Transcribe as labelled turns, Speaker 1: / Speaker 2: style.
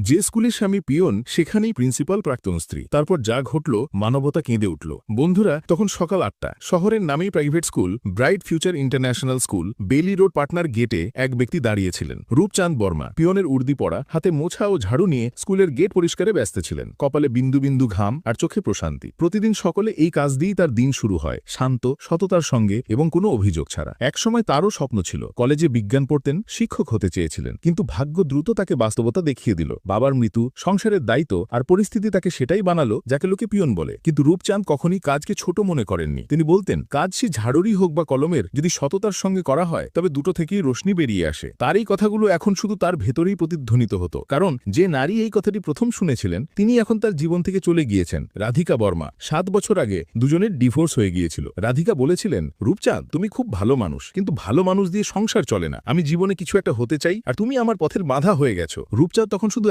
Speaker 1: যে স্কুলের স্বামী পিয়ন, সেখানেই প্রিন্সিপাল প্রাক্তন স্ত্রী। তারপর যা ঘটল, মানবতা কেঁদে উঠল। বন্ধুরা, তখন সকাল আটটা। শহরের নামেই private school, bright future international school Bailey road partner গেটে এক ব্যক্তি দাঁড়িয়েছিলেন। রূপচাঁদ বর্মা, পিয়নের উর্দি পড়া, হাতে মোছা ও ঝাড়ু নিয়ে স্কুলের গেট পরিষ্কারে ব্যস্ত ছিলেন। কপালে বিন্দু বিন্দু ঘাম আর চোখে প্রশান্তি। প্রতিদিন সকলে এই কাজ দিয়েই তার দিন শুরু হয়, শান্ত, সততার সঙ্গে এবং কোনো অভিযোগ ছাড়া। একসময় তারও স্বপ্ন ছিল, কলেজে বিজ্ঞান পড়তেন, শিক্ষক হতে চেয়েছিলেন। কিন্তু ভাগ্য দ্রুত তাকে বাস্তবতা দেখিয়ে দিল। বাবার মৃত্যু, সংসারের দায়িত্ব আর পরিস্থিতি তাকে সেটাই বানালো যাকে লোকে পিয়ন বলে। কিন্তু রূপচাঁদ কখনই কাজকে ছোট মনে করেননি। তিনি বলতেন, কাজ সে ঝাড়ুরই হোক বা কলমের, যদি সততার সঙ্গে করা হয়, তবে দুটো থেকেই রোশনি বেরিয়ে আসে। তার এই কথাগুলো এখন শুধু তার ভেতরেই প্রতিধ্বনিত হতো। কারণ যে নারী এই কথাটি প্রথম শুনেছিলেন, তিনি এখন তার জীবন থেকে চলে গিয়েছেন, রাধিকা বর্মা। সাত বছর আগে দুজনের ডিভোর্স হয়ে গিয়েছিল। রাধিকা বলেছিলেন, রূপচাঁদ, তুমি খুব ভালো মানুষ, কিন্তু ভালো মানুষ দিয়ে সংসার চলে না। আমি জীবনে কিছু একটা হতে চাই, আর তুমি আমার পথের বাধা হয়ে গেছো। রূপচাঁদ তখন শুধু